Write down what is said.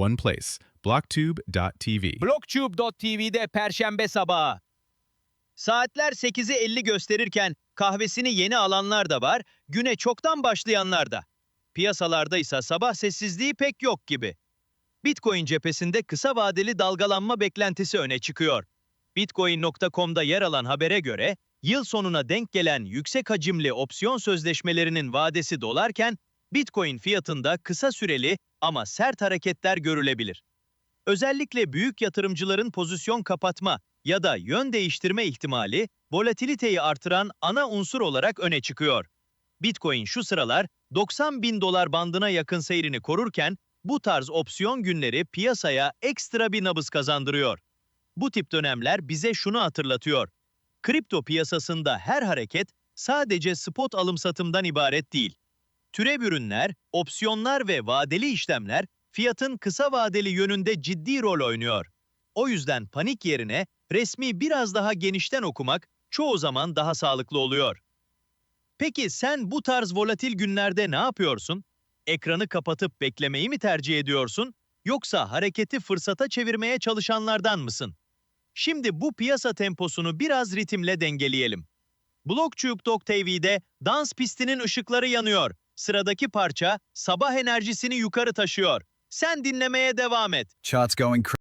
one place. Blocktube.tv. Blocktube.tv'de Perşembe sabahı. Saatler 8'i 50 gösterirken kahvesini yeni alanlar da var, güne çoktan başlayanlar da. Piyasalarda ise sabah sessizliği pek yok gibi. Bitcoin cephesinde kısa vadeli dalgalanma beklentisi öne çıkıyor. Bitcoin.com'da yer alan habere göre, yıl sonuna denk gelen yüksek hacimli opsiyon sözleşmelerinin vadesi dolarken, Bitcoin fiyatında kısa süreli ama sert hareketler görülebilir. Özellikle büyük yatırımcıların pozisyon kapatma ya da yön değiştirme ihtimali volatiliteyi artıran ana unsur olarak öne çıkıyor. Bitcoin şu sıralar 90 bin dolar bandına yakın seyrini korurken bu tarz opsiyon günleri piyasaya ekstra bir nabız kazandırıyor. Bu tip dönemler bize şunu hatırlatıyor. Kripto piyasasında her hareket sadece spot alım satımdan ibaret değil. Türev ürünler, opsiyonlar ve vadeli işlemler fiyatın kısa vadeli yönünde ciddi rol oynuyor. O yüzden panik yerine resmi biraz daha genişten okumak çoğu zaman daha sağlıklı oluyor. Peki sen bu tarz volatil günlerde ne yapıyorsun? Ekranı kapatıp beklemeyi mi tercih ediyorsun? Yoksa hareketi fırsata çevirmeye çalışanlardan mısın? Şimdi bu piyasa temposunu biraz ritimle dengeleyelim. Blogtube.tv'de dans pistinin ışıkları yanıyor. Sıradaki parça sabah enerjisini yukarı taşıyor. Sen dinlemeye devam et. Charts going crazy.